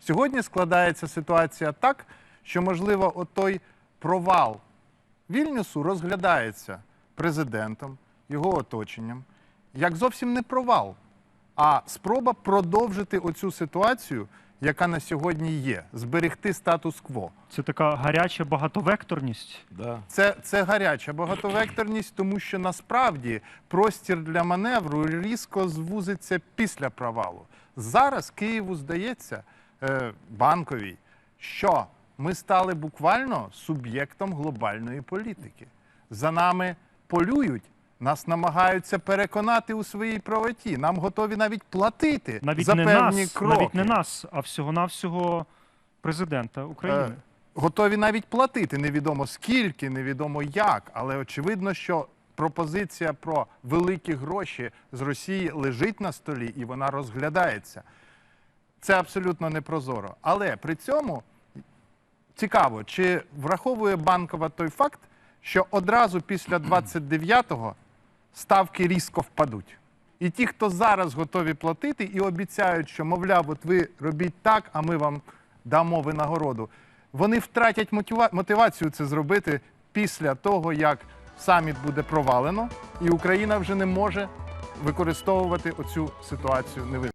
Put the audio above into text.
Сьогодні складається ситуація так, що, можливо, отой провал Вільнюсу розглядається президентом, його оточенням, як зовсім не провал, а спроба продовжити оцю ситуацію, яка на сьогодні є, зберегти статус-кво. Це така гаряча багатовекторність. Да. Це, це гаряча багатовекторність, тому що насправді простір для маневру різко звузиться після провалу. Зараз Києву здається, банковій, що ми стали буквально суб'єктом глобальної політики. За нами полюють, нас намагаються переконати у своїй правоті. Нам готові навіть платити Навіть за не певні нас, кроки. навіть не нас, а всього-навсього президента України. Е, Готові навіть платити невідомо скільки, невідомо як, але очевидно, що пропозиція про великі гроші з Росії лежить на столі і вона розглядається. Це абсолютно непрозоро. Але при цьому цікаво, чи враховує банкова той факт, що одразу після 29-го ставки різко впадуть. І ті, хто зараз готові платити і обіцяють, що, мовляв, от ви робіть так, а ми вам дамо винагороду, вони втратять мотива- мотивацію це зробити після того, як саміт буде провалено, і Україна вже не може використовувати оцю ситуацію невизначено.